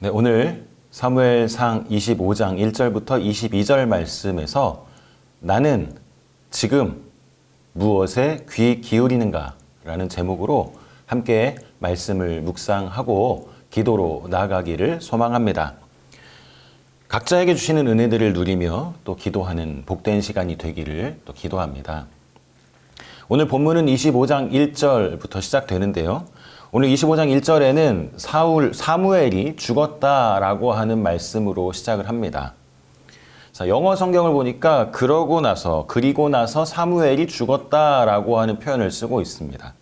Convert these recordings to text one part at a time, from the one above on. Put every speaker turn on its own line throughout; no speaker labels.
네, 오늘 사무엘상 25장 1절부터 22절 말씀에서 나는 지금 무엇에 귀 기울이는가? 라는 제목으로 함께 말씀을 묵상하고 기도로 나아가기를 소망합니다. 각자에게 주시는 은혜들을 누리며 또 기도하는 복된 시간이 되기를 또 기도합니다. 오늘 본문은 25장 1절부터 시작되는데요. 오늘 25장 1절에는 사울, 사무엘이 죽었다라고 하는 말씀으로 시작을 합니다. 자, 영어 성경을 보니까 그러고 나서, 그리고 나서 사무엘이 죽었다라고 하는 표현을 쓰고 있습니다.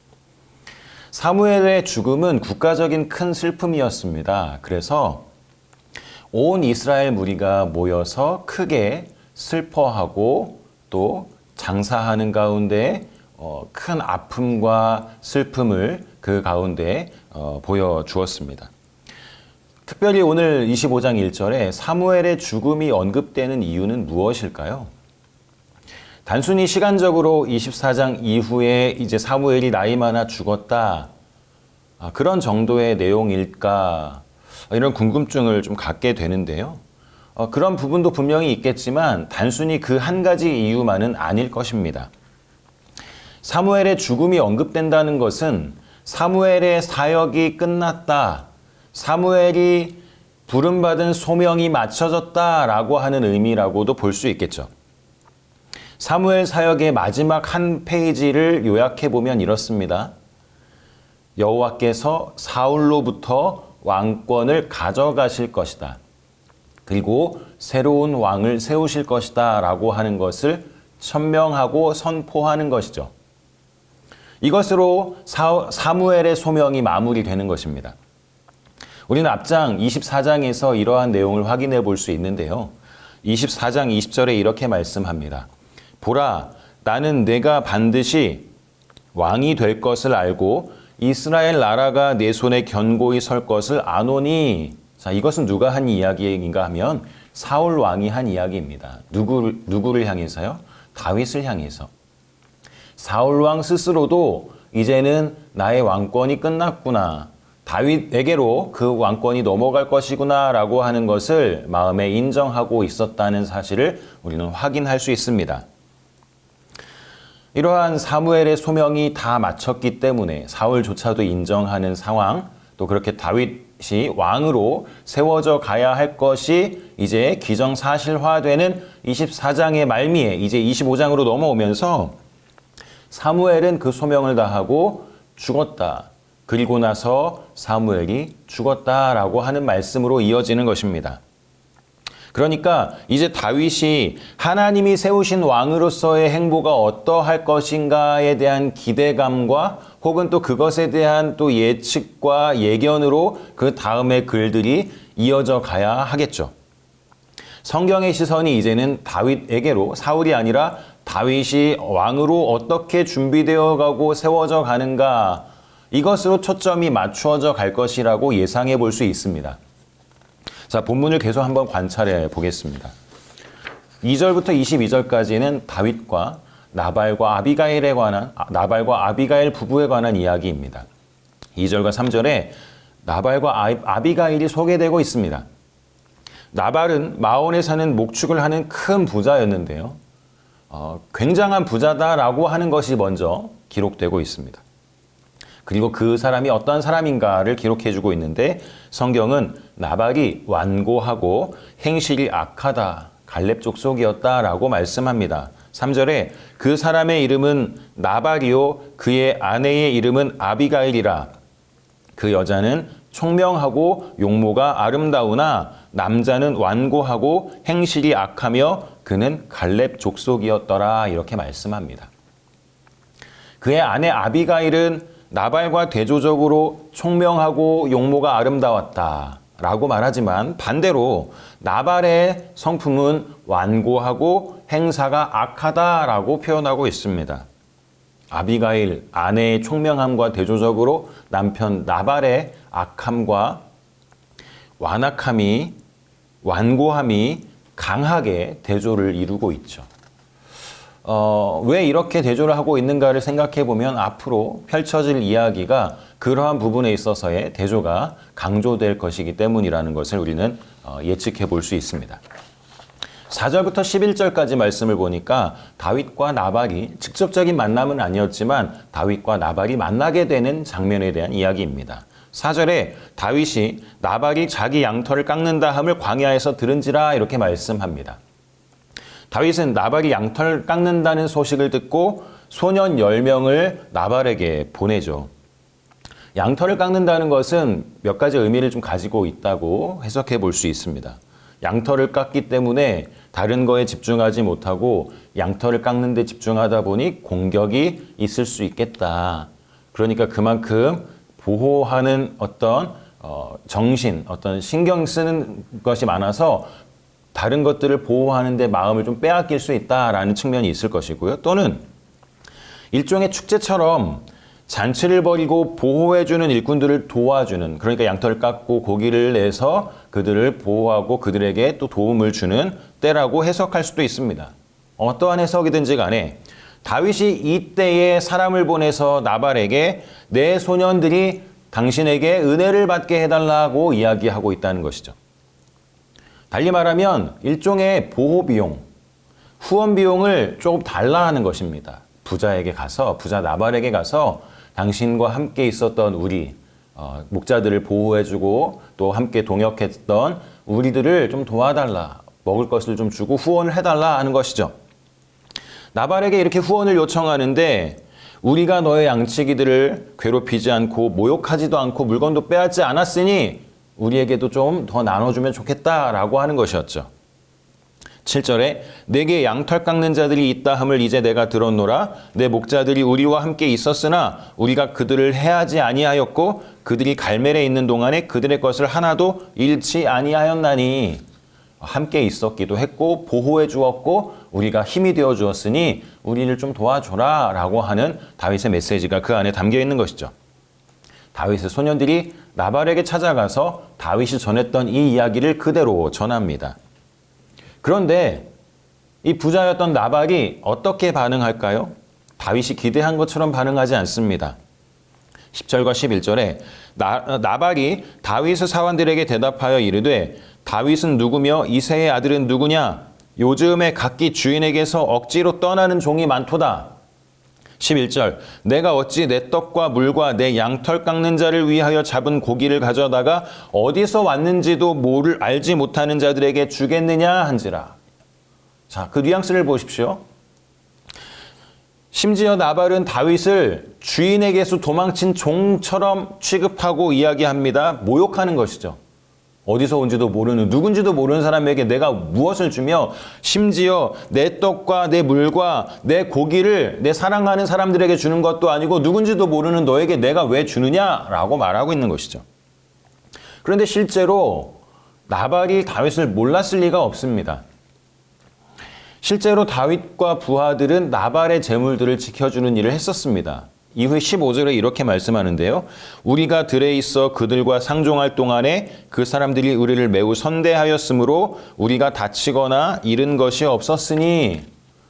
사무엘의 죽음은 국가적인 큰 슬픔이었습니다. 그래서 온 이스라엘 무리가 모여서 크게 슬퍼하고 또 장사하는 가운데 어, 큰 아픔과 슬픔을 그 가운데 어, 보여주었습니다. 특별히 오늘 25장 1절에 사무엘의 죽음이 언급되는 이유는 무엇일까요? 단순히 시간적으로 24장 이후에 이제 사무엘이 나이 많아 죽었다. 아, 그런 정도의 내용일까? 이런 궁금증을 좀 갖게 되는데요. 어, 그런 부분도 분명히 있겠지만 단순히 그 한 가지 이유만은 아닐 것입니다. 사무엘의 죽음이 언급된다는 것은 사무엘의 사역이 끝났다. 사무엘이 부름받은 소명이 맞춰졌다라고 하는 의미라고도 볼 수 있겠죠. 사무엘 사역의 마지막 한 페이지를 요약해 보면 이렇습니다. 여호와께서 사울로부터 왕권을 가져가실 것이다. 그리고 새로운 왕을 세우실 것이다. 라고 하는 것을 천명하고 선포하는 것이죠. 이것으로 사, 사무엘의 소명이 마무리되는 것입니다. 우리는 앞장 24장에서 이러한 내용을 확인해 볼 수 있는데요. 24장 20절에 이렇게 말씀합니다. 보라, 나는 내가 반드시 왕이 될 것을 알고 이스라엘 나라가 내 손에 견고히 설 것을 아노니. 자, 이것은 누가 한 이야기인가 하면 사울 왕이 한 이야기입니다. 누구를, 누구를 향해서요? 다윗을 향해서. 사울 왕 스스로도 이제는 나의 왕권이 끝났구나. 다윗에게로 그 왕권이 넘어갈 것이구나 라고 하는 것을 마음에 인정하고 있었다는 사실을 우리는 확인할 수 있습니다. 이러한 사무엘의 소명이 다 마쳤기 때문에 사울조차도 인정하는 상황, 또 그렇게 다윗이 왕으로 세워져 가야 할 것이 이제 기정사실화되는 24장의 말미에 이제 25장으로 넘어오면서 사무엘은 그 소명을 다하고 죽었다. 그리고 나서 사무엘이 죽었다라고 하는 말씀으로 이어지는 것입니다. 그러니까 이제 다윗이 하나님이 세우신 왕으로서의 행보가 어떠할 것인가에 대한 기대감과 혹은 또 그것에 대한 또 예측과 예견으로 그 다음의 글들이 이어져 가야 하겠죠. 성경의 시선이 이제는 다윗에게로 사울이 아니라 다윗이 왕으로 어떻게 준비되어 가고 세워져 가는가 이것으로 초점이 맞추어져 갈 것이라고 예상해 볼 수 있습니다. 자, 본문을 계속 한번 관찰해 보겠습니다. 2절부터 22절까지는 다윗과 나발과 아비가일에 관한 아, 나발과 아비가일 부부에 관한 이야기입니다. 2절과 3절에 나발과 아비가일이 소개되고 있습니다. 나발은 마온에 사는 목축을 하는 큰 부자였는데요. 어, 굉장한 부자다라고 하는 것이 먼저 기록되고 있습니다. 그리고 그 사람이 어떤 사람인가를 기록해 주고 있는데 성경은 나발이 완고하고 행실이 악하다. 갈렙 족속이었다라고 말씀합니다. 3절에 그 사람의 이름은 나발이요 그의 아내의 이름은 아비가일이라. 그 여자는 총명하고 용모가 아름다우나 남자는 완고하고 행실이 악하며 그는 갈렙 족속이었더라 이렇게 말씀합니다. 그의 아내 아비가일은 나발과 대조적으로 총명하고 용모가 아름다웠다. 라고 말하지만 반대로 나발의 성품은 완고하고 행사가 악하다라고 표현하고 있습니다. 아비가일 아내의 총명함과 대조적으로 남편 나발의 악함과 완악함이 완고함이 강하게 대조를 이루고 있죠. 어, 왜 이렇게 대조를 하고 있는가를 생각해 보면 앞으로 펼쳐질 이야기가 그러한 부분에 있어서의 대조가 강조될 것이기 때문이라는 것을 우리는 어, 예측해 볼 수 있습니다. 4절부터 11절까지 말씀을 보니까 다윗과 나발이 직접적인 만남은 아니었지만 다윗과 나발이 만나게 되는 장면에 대한 이야기입니다. 4절에 다윗이 나발이 자기 양털을 깎는다 함을 광야에서 들은지라 이렇게 말씀합니다. 다윗은 나발이 양털 깎는다는 소식을 듣고 소년 10명을 나발에게 보내죠. 양털을 깎는다는 것은 몇 가지 의미를 좀 가지고 있다고 해석해 볼 수 있습니다. 양털을 깎기 때문에 다른 거에 집중하지 못하고 양털을 깎는 데 집중하다 보니 공격이 있을 수 있겠다. 그러니까 그만큼 보호하는 어떤 어, 정신, 어떤 신경 쓰는 것이 많아서 다른 것들을 보호하는데 마음을 좀 빼앗길 수 있다라는 측면이 있을 것이고요. 또는 일종의 축제처럼 잔치를 벌이고 보호해주는 일꾼들을 도와주는 그러니까 양털을 깎고 고기를 내서 그들을 보호하고 그들에게 또 도움을 주는 때라고 해석할 수도 있습니다. 어떠한 해석이든지 간에 다윗이 이때에 사람을 보내서 나발에게 내 소년들이 당신에게 은혜를 받게 해달라고 이야기하고 있다는 것이죠. 달리 말하면 일종의 보호 비용, 후원 비용을 조금 달라 하는 것입니다. 부자에게 가서 부자 나발에게 가서 당신과 함께 있었던 우리 어, 목자들을 보호해주고 또 함께 동역했던 우리들을 좀 도와달라 먹을 것을 좀 주고 후원을 해달라 하는 것이죠. 나발에게 이렇게 후원을 요청하는데 우리가 너의 양치기들을 괴롭히지 않고 모욕하지도 않고 물건도 빼앗지 않았으니 우리에게도 좀 더 나눠주면 좋겠다라고 하는 것이었죠. 7절에 내게 양털 깎는 자들이 있다 함을 이제 내가 들었노라 내 목자들이 우리와 함께 있었으나 우리가 그들을 해하지 아니하였고 그들이 갈멜에 있는 동안에 그들의 것을 하나도 잃지 아니하였나니 함께 있었기도 했고 보호해 주었고 우리가 힘이 되어 주었으니 우리를 좀 도와줘라라고 하는 다윗의 메시지가 그 안에 담겨 있는 것이죠. 다윗의 소년들이 나발에게 찾아가서 다윗이 전했던 이 이야기를 그대로 전합니다. 그런데 이 부자였던 나발이 어떻게 반응할까요? 다윗이 기대한 것처럼 반응하지 않습니다. 10절과 11절에 나, 나발이 다윗의 사원들에게 대답하여 이르되 다윗은 누구며 이세의 아들은 누구냐? 요즘에 각기 주인에게서 억지로 떠나는 종이 많도다. 11절 내가 어찌 내 떡과 물과 내 양털 깎는 자를 위하여 잡은 고기를 가져다가 어디서 왔는지도 모를 알지 못하는 자들에게 주겠느냐 한지라. 자, 그 뉘앙스를 보십시오. 심지어 나발은 다윗을 주인에게서 도망친 종처럼 취급하고 이야기합니다. 모욕하는 것이죠. 어디서 온지도 모르는 누군지도 모르는 사람에게 내가 무엇을 주며 심지어 내 떡과 내 물과 내 고기를 내 사랑하는 사람들에게 주는 것도 아니고 누군지도 모르는 너에게 내가 왜 주느냐라고 말하고 있는 것이죠. 그런데 실제로 나발이 다윗을 몰랐을 리가 없습니다. 실제로 다윗과 부하들은 나발의 재물들을 지켜주는 일을 했었습니다. 이후에 15절에 이렇게 말씀하는데요. 우리가 들에 있어 그들과 상종할 동안에 그 사람들이 우리를 매우 선대하였으므로 우리가 다치거나 잃은 것이 없었으니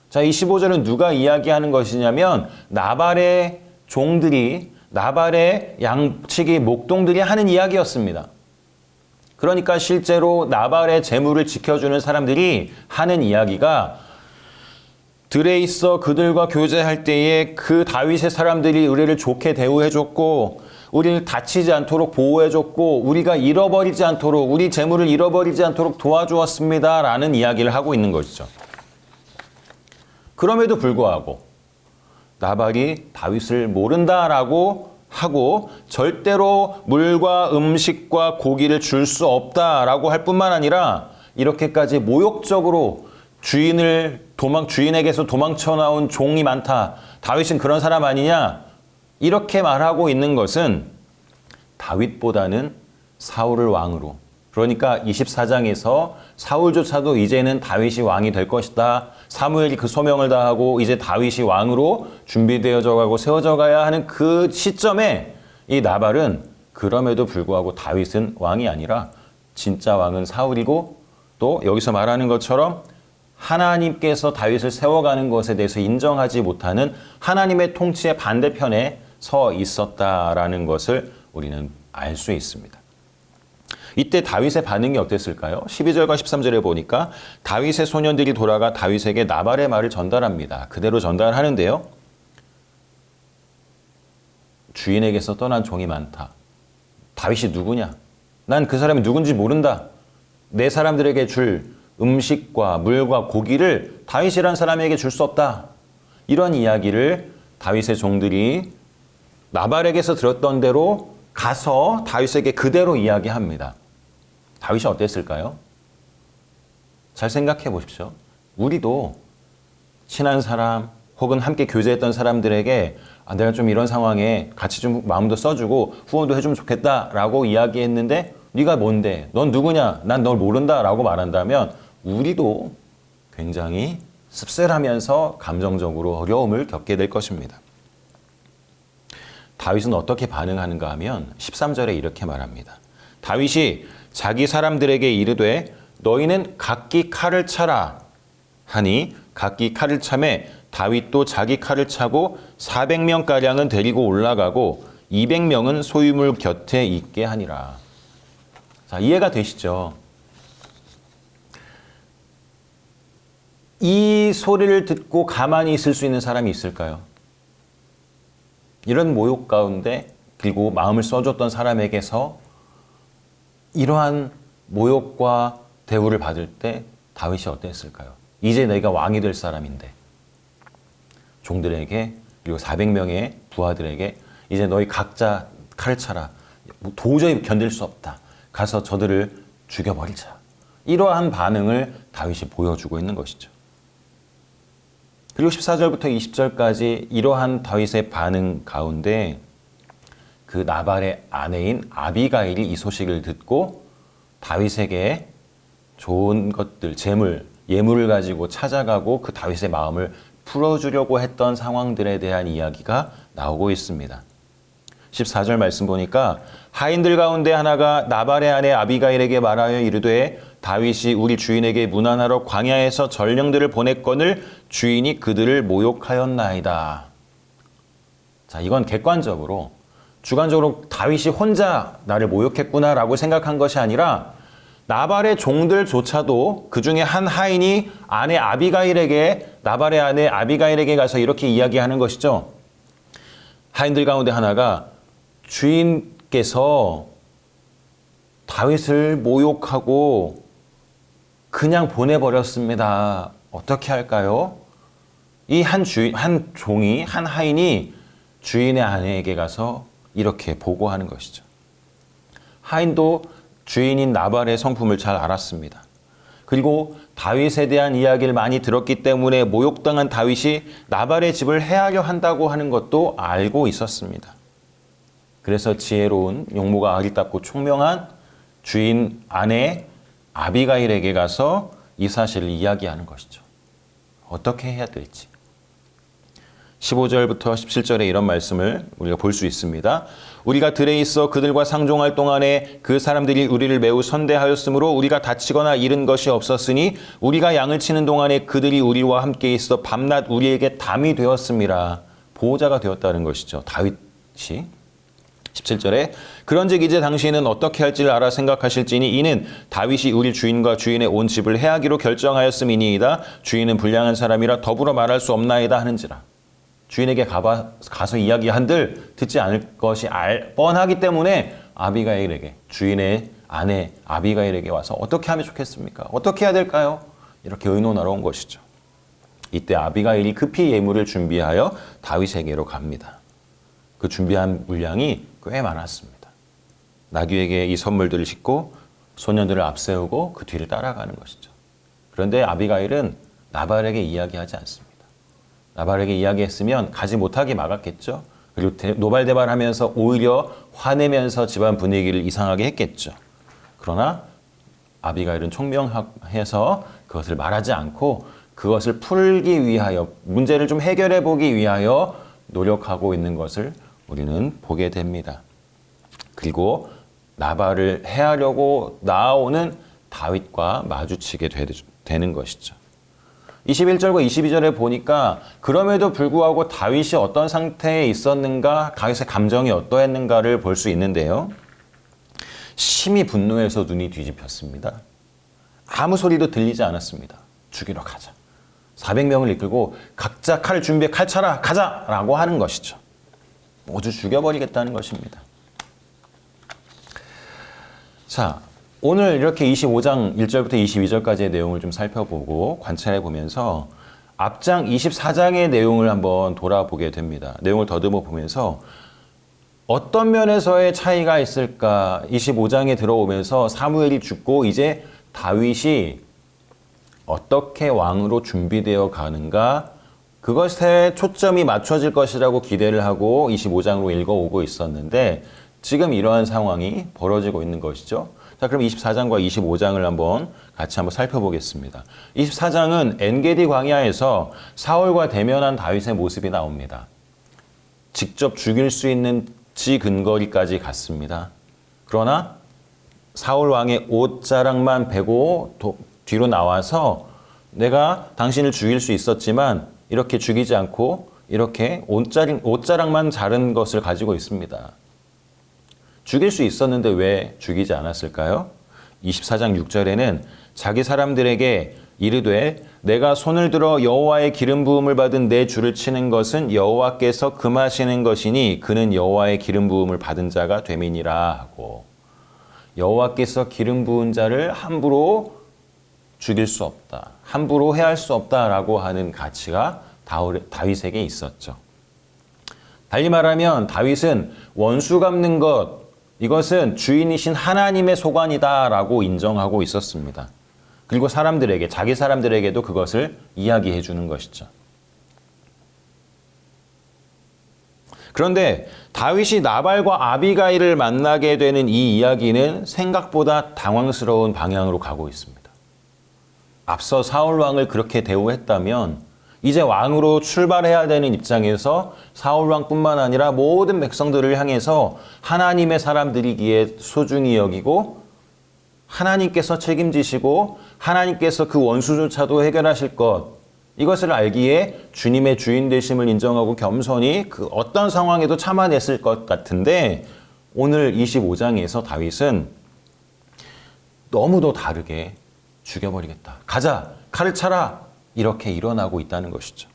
자, 이 15절은 누가 이야기하는 것이냐면 나발의 종들이 나발의 양치기 목동들이 하는 이야기였습니다. 그러니까 실제로 나발의 재물을 지켜주는 사람들이 하는 이야기가 들에 있어 그들과 교제할 때에 그 다윗의 사람들이 우리를 좋게 대우해줬고 우리를 다치지 않도록 보호해줬고 우리가 잃어버리지 않도록 우리 재물을 잃어버리지 않도록 도와주었습니다 라는 이야기를 하고 있는 것이죠. 그럼에도 불구하고 나발이 다윗을 모른다라고 하고 절대로 물과 음식과 고기를 줄 수 없다라고 할 뿐만 아니라 이렇게까지 모욕적으로 주인을 도망 주인에게서 도망쳐 나온 종이 많다. 다윗은 그런 사람 아니냐? 이렇게 말하고 있는 것은 다윗보다는 사울을 왕으로 그러니까 24장에서 사울조차도 이제는 다윗이 왕이 될 것이다. 사무엘이 그 소명을 다하고 이제 다윗이 왕으로 준비되어져 가고 세워져 가야 하는 그 시점에 이 나발은 그럼에도 불구하고 다윗은 왕이 아니라 진짜 왕은 사울이고 또 여기서 말하는 것처럼 하나님께서 다윗을 세워가는 것에 대해서 인정하지 못하는 하나님의 통치의 반대편에 서 있었다라는 것을 우리는 알 수 있습니다. 이때 다윗의 반응이 어땠을까요? 12절과 13절에 보니까 다윗의 소년들이 돌아가 다윗에게 나발의 말을 전달합니다. 그대로 전달하는데요. 주인에게서 떠난 종이 많다. 다윗이 누구냐? 난 그 사람이 누군지 모른다. 내 사람들에게 줄 음식과 물과 고기를 다윗이란 사람에게 줄 수 없다. 이런 이야기를 다윗의 종들이 나발에게서 들었던 대로 가서 다윗에게 그대로 이야기합니다. 다윗이 어땠을까요? 잘 생각해 보십시오. 우리도 친한 사람 혹은 함께 교제했던 사람들에게 아, 내가 좀 이런 상황에 같이 좀 마음도 써주고 후원도 해주면 좋겠다라고 이야기했는데 네가 뭔데? 넌 누구냐? 난 널 모른다라고 말한다면 우리도 굉장히 씁쓸하면서 감정적으로 어려움을 겪게 될 것입니다. 다윗은 어떻게 반응하는가 하면 13절에 이렇게 말합니다. 다윗이 자기 사람들에게 이르되 너희는 각기 칼을 차라 하니 각기 칼을 차매 다윗도 자기 칼을 차고 400명 가량은 데리고 올라가고 200명은 소유물 곁에 있게 하니라. 자, 이해가 되시죠? 이 소리를 듣고 가만히 있을 수 있는 사람이 있을까요? 이런 모욕 가운데 그리고 마음을 써줬던 사람에게서 이러한 모욕과 대우를 받을 때 다윗이 어땠을까요? 이제 내가 왕이 될 사람인데 종들에게 그리고 400명의 부하들에게 이제 너희 각자 칼을 차라 도저히 견딜 수 없다 가서 저들을 죽여버리자 이러한 반응을 다윗이 보여주고 있는 것이죠. 그리고 14절부터 20절까지 이러한 다윗의 반응 가운데 그 나발의 아내인 아비가일이 이 소식을 듣고 다윗에게 좋은 것들, 재물, 예물을 가지고 찾아가고 그 다윗의 마음을 풀어주려고 했던 상황들에 대한 이야기가 나오고 있습니다. 14절 말씀 보니까 하인들 가운데 하나가 나발의 아내 아비가일에게 말하여 이르되 다윗이 우리 주인에게 문안하러 광야에서 전령들을 보냈건을 주인이 그들을 모욕하였나이다. 자, 이건 객관적으로 주관적으로 다윗이 혼자 나를 모욕했구나라고 생각한 것이 아니라 나발의 종들조차도 그 중에 한 하인이 아내 아비가일에게 나발의 아내 아비가일에게 가서 이렇게 이야기하는 것이죠. 하인들 가운데 하나가 주인께서 다윗을 모욕하고 그냥 보내버렸습니다. 어떻게 할까요? 이 한 주인, 한 종이, 한 하인이 주인의 아내에게 가서 이렇게 보고하는 것이죠. 하인도 주인인 나발의 성품을 잘 알았습니다. 그리고 다윗에 대한 이야기를 많이 들었기 때문에 모욕당한 다윗이 나발의 집을 해하려 한다고 하는 것도 알고 있었습니다. 그래서 지혜로운 용모가 아리답고 총명한 주인 아내 아비가일에게 가서 이 사실을 이야기하는 것이죠. 어떻게 해야 될지. 15절부터 17절에 이런 말씀을 우리가 볼 수 있습니다. 우리가 들에 있어 그들과 상종할 동안에 그 사람들이 우리를 매우 선대하였으므로 우리가 다치거나 잃은 것이 없었으니 우리가 양을 치는 동안에 그들이 우리와 함께 있어 밤낮 우리에게 담이 되었습니다. 보호자가 되었다는 것이죠. 다윗이. 17절에 그런즉 이제 당신은 어떻게 할지를 알아 생각하실지니 이는 다윗이 우리 주인과 주인의 온 집을 해하기로 결정하였음이니이다 주인은 불량한 사람이라 더불어 말할 수 없나이다 하는지라 주인에게 가봐, 가서 이야기한들 듣지 않을 것이 알, 뻔하기 때문에 아비가일에게 주인의 아내 아비가일에게 와서 어떻게 하면 좋겠습니까? 어떻게 해야 될까요? 이렇게 의논하러 온 것이죠. 이때 아비가일이 급히 예물을 준비하여 다윗에게로 갑니다. 그 준비한 물량이 꽤 많았습니다. 나귀에게 이 선물들을 싣고 소년들을 앞세우고 그 뒤를 따라가는 것이죠. 그런데 아비가일은 나발에게 이야기하지 않습니다. 나발에게 이야기했으면 가지 못하게 막았겠죠. 그리고 노발대발하면서 오히려 화내면서 집안 분위기를 이상하게 했겠죠. 그러나 아비가일은 총명해서 그것을 말하지 않고 그것을 풀기 위하여 문제를 좀 해결해 보기 위하여 노력하고 있는 것을 우리는 보게 됩니다. 그리고 나발을 해하려고 나오는 다윗과 마주치게 되 는 것이죠. 21절과 22절에 보니까 그럼에도 불구하고 다윗이 어떤 상태에 있었는가, 다윗의 감정이 어떠했는가를 볼 수 있는데요. 심히 분노해서 눈이 뒤집혔습니다. 아무 소리도 들리지 않았습니다. 죽이러 가자. 400명을 이끌고 각자 칼을 준비해 칼 차라 가자 라고 하는 것이죠. 모두 죽여버리겠다는 것입니다. 자, 오늘 이렇게 25장 1절부터 22절까지의 내용을 좀 살펴보고 관찰해 보면서 앞장 24장의 내용을 한번 돌아보게 됩니다. 내용을 더듬어 보면서 어떤 면에서의 차이가 있을까? 25장에 들어오면서 사무엘이 죽고 이제 다윗이 어떻게 왕으로 준비되어 가는가? 그것에 초점이 맞춰질 것이라고 기대를 하고 25장으로 읽어오고 있었는데 지금 이러한 상황이 벌어지고 있는 것이죠. 자, 그럼 24장과 25장을 한번 같이 한번 살펴보겠습니다. 24장은 엔게디 광야에서 사울과 대면한 다윗의 모습이 나옵니다. 직접 죽일 수 있는 지 근거리까지 갔습니다. 그러나 사울 왕의 옷자락만 베고 도, 뒤로 나와서 내가 당신을 죽일 수 있었지만 이렇게 죽이지 않고 이렇게 옷자락, 옷자락만 자른 것을 가지고 있습니다. 죽일 수 있었는데 왜 죽이지 않았을까요? 24장 6절에는 자기 사람들에게 이르되 내가 손을 들어 여호와의 기름 부음을 받은 내 주를 치는 것은 여호와께서 금하시는 것이니 그는 여호와의 기름 부음을 받은 자가 됨이니라 하고 여호와께서 기름 부은 자를 함부로 죽일 수 없다. 함부로 해할 수 없다라고 하는 가치가 다윗에게 있었죠. 달리 말하면 다윗은 원수 갚는 것 이것은 주인이신 하나님의 소관이다라고 인정하고 있었습니다. 그리고 사람들에게 자기 사람들에게도 그것을 이야기해 주는 것이죠. 그런데 다윗이 나발과 아비가일을 만나게 되는 이 이야기는 생각보다 당황스러운 방향으로 가고 있습니다. 앞서 사울 왕을 그렇게 대우했다면 이제 왕으로 출발해야 되는 입장에서 사울 왕뿐만 아니라 모든 백성들을 향해서 하나님의 사람들이기에 소중히 여기고 하나님께서 책임지시고 하나님께서 그 원수조차도 해결하실 것 이것을 알기에 주님의 주인 되심을 인정하고 겸손히 그 어떤 상황에도 참아냈을 것 같은데 오늘 25장에서 다윗은 너무도 다르게 죽여버리겠다. 가자. 칼을 차라. 이렇게 일어나고 있다는 것이죠.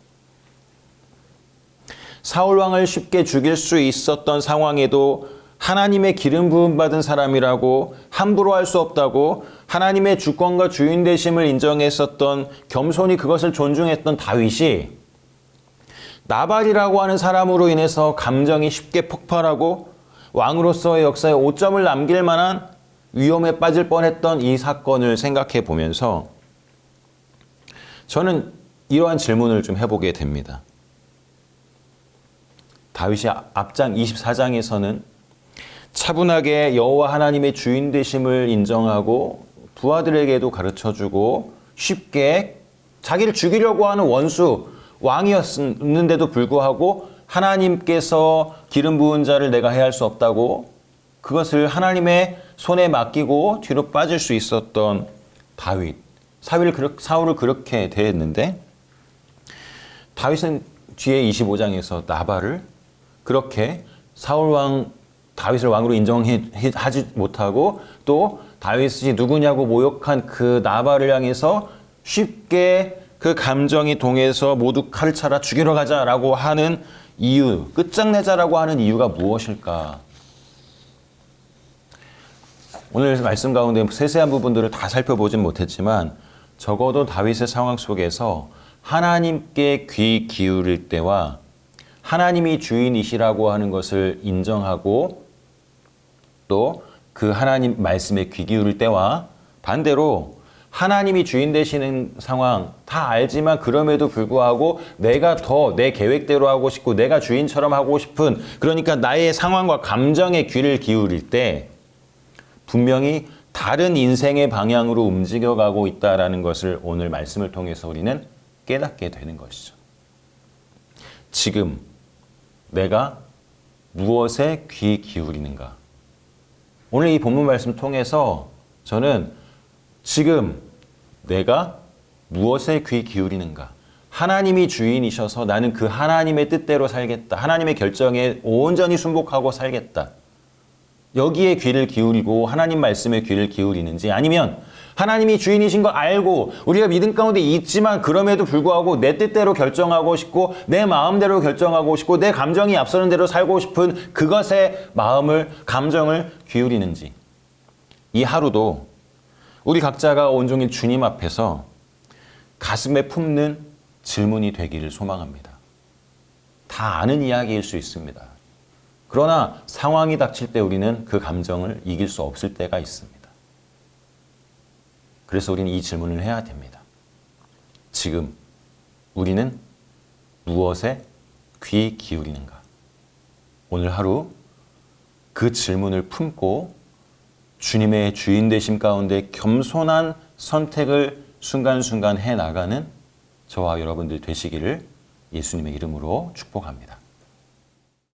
사울 왕을 쉽게 죽일 수 있었던 상황에도 하나님의 기름 부음 받은 사람이라고 함부로 할 수 없다고 하나님의 주권과 주인 되심을 인정했었던 겸손히 그것을 존중했던 다윗이 나발이라고 하는 사람으로 인해서 감정이 쉽게 폭발하고 왕으로서의 역사에 오점을 남길 만한 위험에 빠질 뻔했던 이 사건을 생각해 보면서 저는 이러한 질문을 좀 해보게 됩니다. 다윗이 앞장 24장에서는 차분하게 여호와 하나님의 주인 되심을 인정하고 부하들에게도 가르쳐 주고 쉽게 자기를 죽이려고 하는 원수 왕이었는데도 불구하고 하나님께서 기름 부은 자를 내가 해할 수 없다고 그것을 하나님의 손에 맡기고 뒤로 빠질 수 있었던 다윗. 사울을, 사울을 그렇게 대했는데 다윗은 뒤에 25장에서 나발을 그렇게 사울 왕 다윗을 왕으로 인정하지 못하고 또 다윗이 누구냐고 모욕한 그 나발을 향해서 쉽게 그 감정이 동해서 모두 칼을 차라 죽이러 가자라고 하는 이유, 끝장내자라고 하는 이유가 무엇일까? 오늘 말씀 가운데 세세한 부분들을 다 살펴보진 못했지만 적어도 다윗의 상황 속에서 하나님께 귀 기울일 때와 하나님이 주인이시라고 하는 것을 인정하고 또 그 하나님 말씀에 귀 기울일 때와 반대로 하나님이 주인 되시는 상황 다 알지만 그럼에도 불구하고 내가 더 내 계획대로 하고 싶고 내가 주인처럼 하고 싶은 그러니까 나의 상황과 감정에 귀를 기울일 때 분명히 다른 인생의 방향으로 움직여가고 있다라는 것을 오늘 말씀을 통해서 우리는 깨닫게 되는 것이죠. 지금 내가 무엇에 귀 기울이는가? 오늘 이 본문 말씀 통해서 저는 지금 내가 무엇에 귀 기울이는가? 하나님이 주인이셔서 나는 그 하나님의 뜻대로 살겠다. 하나님의 결정에 온전히 순복하고 살겠다. 여기에 귀를 기울이고 하나님 말씀에 귀를 기울이는지 아니면 하나님이 주인이신 거 알고 우리가 믿음 가운데 있지만 그럼에도 불구하고 내 뜻대로 결정하고 싶고 내 마음대로 결정하고 싶고 내 감정이 앞서는 대로 살고 싶은 그것에 마음을 감정을 기울이는지 이 하루도 우리 각자가 온종일 주님 앞에서 가슴에 품는 질문이 되기를 소망합니다. 다 아는 이야기일 수 있습니다. 그러나 상황이 닥칠 때 우리는 그 감정을 이길 수 없을 때가 있습니다. 그래서 우리는 이 질문을 해야 됩니다. 지금 우리는 무엇에 귀 기울이는가? 오늘 하루 그 질문을 품고 주님의 주인 되심 가운데 겸손한 선택을 순간순간 해 나가는 저와 여러분들 되시기를 예수님의 이름으로 축복합니다.